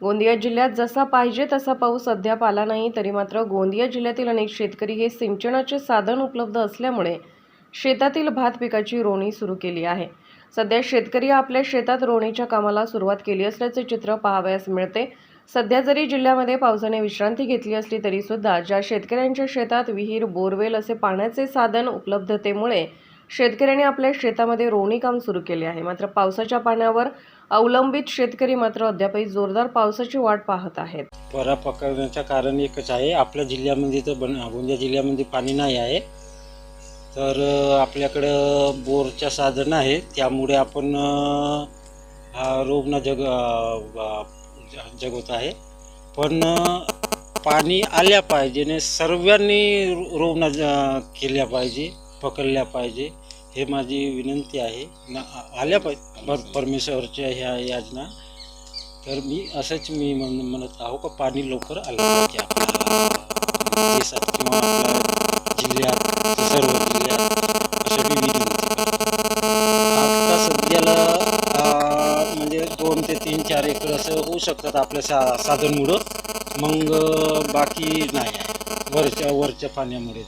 गोंदिया जिल्ह्यात जसा पाहिजे तसा पाऊस अद्याप आला नाही तरी मात्र गोंदिया जिल्ह्यातील अनेक शेतकरी हे सिंचनाचे साधन उपलब्ध असल्यामुळे शेतातील भात पिकाची रोणी सुरू केली आहे. सध्या शेतकरी आपल्या शेतात रोणीच्या कामाला सुरुवात केली असल्याचे चित्र पाहावयास मिळते. सध्या जरी जिल्ह्यामध्ये पावसाने विश्रांती घेतली असली तरीसुद्धा ज्या शेतकऱ्यांच्या शेतात विहीर बोरवेल असे पाण्याचे साधन उपलब्धतेमुळे शेतकऱ्यांनी आपल्या शेतामध्ये रोवणी काम सुरू केले आहे. मात्र पावसाच्या पाण्यावर अवलंबित शेतकरी मात्र अद्यापही जोरदार पावसाची वाट पाहत आहेत. परा पकडण्याचं कारण एकच आहे. आपल्या जिल्ह्यामध्ये तर बन गोंदिया जिल्ह्यामध्ये पाणी नाही आहे. तर आपल्याकडं बोरच्या साधन आहे त्यामुळे आपण हा रोगणं जग जगवत आहे. पण पाणी आल्या पाहिजे ने सर्वांनी रोवणं ज- केल्या पाहिजे. पकडल्या पाहिजे हे माझी विनंती आहे. ना आल्या पाहिजे परमेश्वरच्या ह्या याजना. तर मी असंच मी म्हण म्हणत आहो का पाणी लवकर आलं पाहिजे आपल्या देशात किंवा आपल्या जिल्ह्यात सर्व जिल्ह्यात अशा मी विनंती आता सध्याला म्हणजे दोन ते तीन चार एकर असं होऊ शकतात आपल्या सा साधनमुळं. मग बाकी नाही. आहे वरच्या वरच्या पाण्यामुळे.